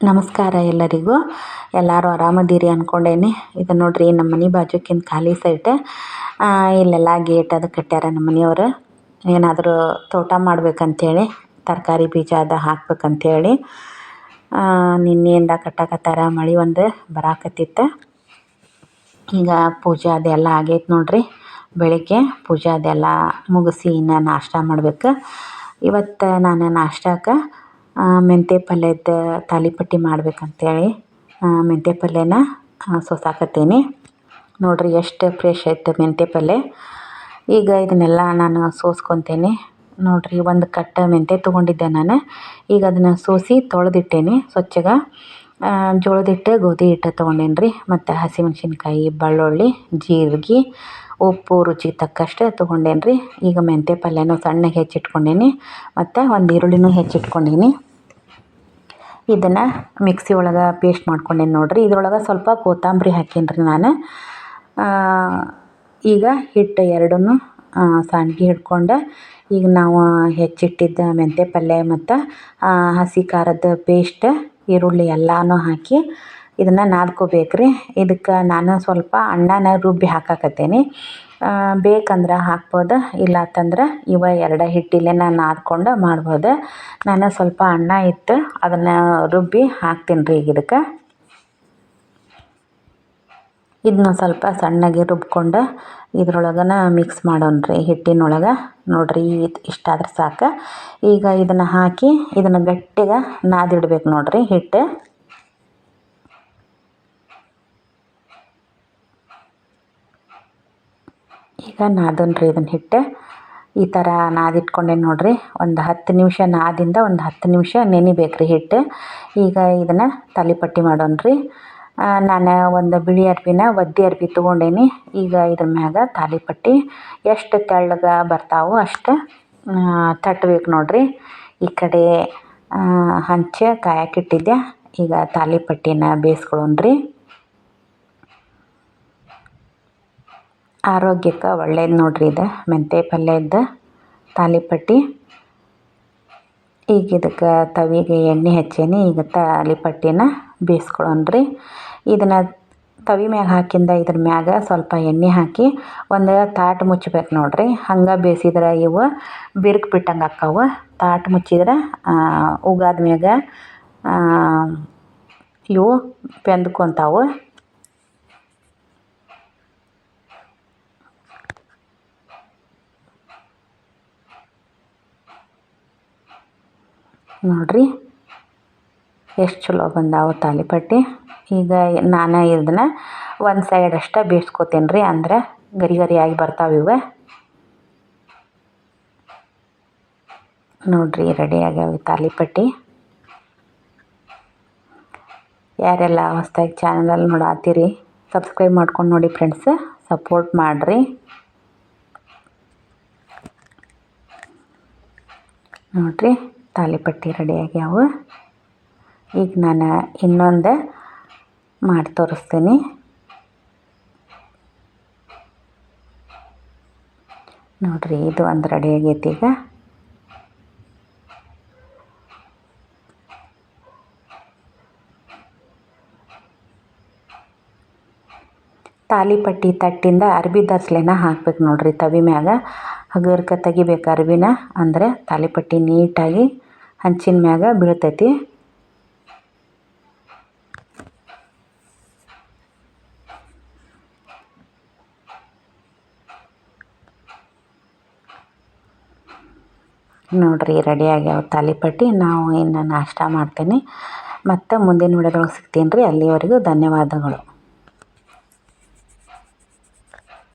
ನಮಸ್ಕಾರ ಎಲ್ಲರಿಗೂ. ಎಲ್ಲರೂ ಆರಾಮದೀರಿ ಅಂದ್ಕೊಂಡೇನಿ ಇದು ನೋಡಿರಿ ನಮ್ಮ ಮನೆ ಬಾಜುಕಿಂದ ಖಾಲಿ ಸೈಟ್. ಇಲ್ಲೆಲ್ಲ ಗೇಟ್ ಅದು ಕಟ್ಟ್ಯಾರ ನಮ್ಮ ಮನೆಯವರು. ಏನಾದರೂ ತೋಟ ಮಾಡ್ಬೇಕಂತೇಳಿ, ತರಕಾರಿ ಬೀಜ ಅದು ಹಾಕ್ಬೇಕಂತೇಳಿ ನಿನ್ನೆಯಿಂದ ಕಟ್ಟಾಕತ್ತಾರ ಮಳೆ ಒಂದು ಬರಾಕತ್ತಿತ್ತು. ಈಗ ಪೂಜೆ ಅದೆಲ್ಲ ಆಗೈತೆ ನೋಡಿರಿ. ಬೆಳಿಗ್ಗೆ ಪೂಜೆ ಅದೆಲ್ಲ ಮುಗಿಸಿ ಇನ್ನು ನಾಷ್ಟ ಮಾಡ್ಬೇಕು. ಇವತ್ತು ನಾನು ನಾಷ್ಟಕ್ಕೆ ಮೆಂತ್ಯ ಪಲ್ಯದ ತಾಲಿಪಟ್ಟಿ ಮಾಡ್ಬೇಕಂತೇಳಿ ಮೆಂತ್ಯ ಪಲ್ಯನ ಸೋಸಾಕತ್ತೀನಿ. ನೋಡಿರಿ ಎಷ್ಟು ಫ್ರೆಶ್ ಐತೆ ಮೆಂತ್ಯ ಪಲ್ಯ. ಈಗ ಇದನ್ನೆಲ್ಲ ನಾನು ಸೋಸ್ಕೊತೀನಿ. ನೋಡಿರಿ ಒಂದು ಕಟ್ಟ ಮೆಂತ್ಯ ತೊಗೊಂಡಿದ್ದೆ ನಾನು. ಈಗ ಅದನ್ನು ಸೋಸಿ ತೊಳೆದಿಟ್ಟೇನಿ ಸ್ವಚ್ಛಗೆ. ಜೋಳದಿಟ್ಟು ಗೋಧಿ ಹಿಟ್ಟು ತೊಗೊಂಡೇನಿ ರೀ ಮತ್ತು ಹಸಿಮೆಣ್ಸಿನ್ಕಾಯಿ, ಬೆಳ್ಳುಳ್ಳಿ, ಜೀರಿಗೆ, ಉಪ್ಪು ರುಚಿಗೆ ತಕ್ಕಷ್ಟೇ ತೊಗೊಂಡೇನಿ ರೀ ಈಗ ಮೆಂತ್ಯ ಪಲ್ಯನೂ ಸಣ್ಣಗೆ ಹೆಚ್ಚಿಟ್ಕೊಂಡೇನಿ, ಮತ್ತು ಒಂದು ಈರುಳ್ಳಿನೂ ಹೆಚ್ಚಿಟ್ಕೊಂಡೀನಿ. ಇದನ್ನು ಮಿಕ್ಸಿ ಒಳಗೆ ಪೇಸ್ಟ್ ಮಾಡ್ಕೊಂಡೇನಿ ನೋಡಿರಿ. ಇದ್ರೊಳಗೆ ಸ್ವಲ್ಪ ಕೊತ್ತಂಬರಿ ಹಾಕೀನಿ ರೀ ನಾನು ಈಗ ಹಿಟ್ಟು ಎರಡನ್ನೂ ಸಂಡ್ಗೆ ಹಿಡ್ಕೊಂಡು ಈಗ ನಾವು ಹೆಚ್ಚಿಟ್ಟಿದ್ದ ಮೆಂತೆ ಪಲ್ಯ ಮತ್ತು ಹಸಿ ಖಾರದ ಪೇಸ್ಟ್ ಈರುಳ್ಳಿ ಎಲ್ಲನೂ ಹಾಕಿ ಇದನ್ನು ನಾದ್ಕೋಬೇಕು ರೀ ಇದಕ್ಕೆ ನಾನು ಸ್ವಲ್ಪ ಅಣ್ಣನ ರುಬ್ಬಿ ಹಾಕಾಕತ್ತೀನಿ. ಬೇಕಂದ್ರೆ ಹಾಕ್ಬೋದು? ಇಲ್ಲ ಅಂತಂದ್ರೆ ಇವ ಎರಡು ಹಿಟ್ಟಿಲ್ಲೇ ನಾದ್ಕೊಂಡು ಮಾಡ್ಬೋದು. ನಾನು ಸ್ವಲ್ಪ ಅನ್ನ ಇತ್ತು, ಅದನ್ನು ರುಬ್ಬಿ ಹಾಕ್ತೀನಿ ರೀ ಈಗ ಇದಕ್ಕೆ. ಇದನ್ನ ಸ್ವಲ್ಪ ಸಣ್ಣಗೆ ರುಬ್ಕೊಂಡು ಇದ್ರೊಳಗನ ಮಿಕ್ಸ್ ಮಾಡೋಣ ರೀ ಹಿಟ್ಟಿನೊಳಗೆ. ನೋಡಿರಿ ಇಷ್ಟಾದ್ರೆ ಸಾಕು. ಈಗ ಇದನ್ನು ಹಾಕಿ ಇದನ್ನು ಗಟ್ಟಿಗೆ ನಾದಿಡ್ಬೇಕು ನೋಡಿರಿ ಹಿಟ್ಟು. ಈಗ ನಾದೊಂದು ರೀ ಇದನ್ನು ಹಿಟ್ಟು. ಈ ಥರ ನಾದಿಟ್ಕೊಂಡೆ ನೋಡಿರಿ, ಒಂದು ಹತ್ತು ನಿಮಿಷ ನಾದಿಂದ ಒಂದು ಹತ್ತು ನಿಮಿಷ ನೆನಿಬೇಕು ರೀ ಹಿಟ್ಟು. ಈಗ ಇದನ್ನು ತಾಲಿಪಟ್ಟಿ ರೀ ನಾನು ಒಂದು ಬಿಳಿ ಅರ್ಬಿನ ಒದ್ದೆ ಅರ್ಬಿ ತೊಗೊಂಡೇನಿ. ಈಗ ಇದ್ರ ಮ್ಯಾಗ ತಾಲಿಪಟ್ಟಿ ಎಷ್ಟು ತೆಳ್ಳಗೆ ಬರ್ತಾವೋ ಅಷ್ಟು ತಟ್ಟಬೇಕು ನೋಡಿರಿ. ಈ ಕಡೆ ಹಂಚೆ ಕಾಯಕ್ಕಿಟ್ಟಿದ್ದೆ ಈಗ ತಾಲಿಪಟ್ಟಿನ ಬೇಯಿಸ್ಕೊಳ್ಳೋಣ ಆರೋಗ್ಯಕ್ಕೆ ಒಳ್ಳೇದು ನೋಡ್ರಿ ಇದು. ಮೆಂತೆ ಪಲ್ಯದ ತಾಲಿಪಟ್ಟಿ. ಈಗ ಇದಕ್ಕೆ ತವಿಗೆ ಎಣ್ಣೆ ಹಚ್ಚೇನಿ, ಈಗ ತಾಲಿಪಟ್ಟಿನ ಬೇಯಿಸ್ಕೊಳ್ಳೋಣ್ರಿ ಇದನ್ನ ತವಿ ಮ್ಯಾಗ ಹಾಕಿಂದ ಇದ್ರ ಮ್ಯಾಗ ಸ್ವಲ್ಪ ಎಣ್ಣೆ ಹಾಕಿ ಒಂದು ತಾಟ್ ಮುಚ್ಚಬೇಕು ನೋಡ್ರಿ. ಹಂಗೆ ಬೇಯಿಸಿದ್ರೆ ಇವು ಬಿರುಕು ಬಿಟ್ಟಂಗೆ ಆಕ್ಕಾವು. ತಾಟ್ ಮುಚ್ಚಿದ್ರೆ ಉಗಾದ ಮ್ಯಾಗ ಇವು ಬೆಂದ್ಕೊಂತಾವು. ನೋಡಿರಿ. ಎಷ್ಟು ಚಲೋ ಬಂದಾವು ತಾಲಿಪಟ್ಟಿ ಈಗ ನಾನು ಇದನ್ನ ಒಂದು ಸೈಡ್ ಅಷ್ಟೇ ಬೇಯಿಸ್ಕೊತೀನಿ ರೀ ಅಂದ್ರೆ ಗರಿ ಗರಿಯಾಗಿ ಬರ್ತಾವೆ ಇವೆ. ನೋಡಿರಿ ರೆಡಿ ಆಗ್ಯಾವ ತಾಲಿಪಟ್ಟಿ ಯಾರೆಲ್ಲ ಹೊಸ್ದಾಗಿ ಚಾನಲಲ್ಲಿ ನೋಡಾತ್ತೀರಿ ಸಬ್ಸ್ಕ್ರೈಬ್ ಮಾಡ್ಕೊಂಡು ನೋಡಿ ಫ್ರೆಂಡ್ಸ್ ಸಪೋರ್ಟ್ ಮಾಡಿರಿ. ನೋಡಿರಿ. ತಾಲಿಪಟ್ಟಿ ರೆಡಿ ಆಗ್ಯಾವ. ಈಗ ನಾನು ಇನ್ನೊಂದು ಮಾಡಿ ತೋರಿಸ್ತೀನಿ. ನೋಡಿರಿ, ಇದು ಒಂದು ರೆಡಿ ಆಗೈತಿ ಈಗ. ತಾಲಿಪಟ್ಟಿ ತಟ್ಟಿಂದ ಅರ್ಬಿ ದರ್ಸ್ಲೆನ ಹಾಕ್ಬೇಕು ನೋಡ್ರಿ ತವಿ ಮ್ಯಾಗ. ಹಗರ್ಕ ತೆಗಿಬೇಕು ಅರ್ಬಿನ. ಅಂದರೆ ತಾಲಿಪಟ್ಟಿ ನೀಟಾಗಿ ಹಂಚಿನ ಮ್ಯಾಗ ಬೀಳ್ತೈತಿ. ನೋಡಿರಿ ರೆಡಿ ಆಗ್ಯಾವ ತಾಲಿಪಟ್ಟಿ ನಾವು ಇನ್ನು ನಾಷ್ಟ ಮಾಡ್ತೀನಿ. ಮತ್ತು ಮುಂದಿನ ವಿಡಿಯೋದೊಳಗೆ ಸಿಗ್ತೀನಿ ರೀ ಅಲ್ಲಿವರೆಗೂ ಧನ್ಯವಾದಗಳು.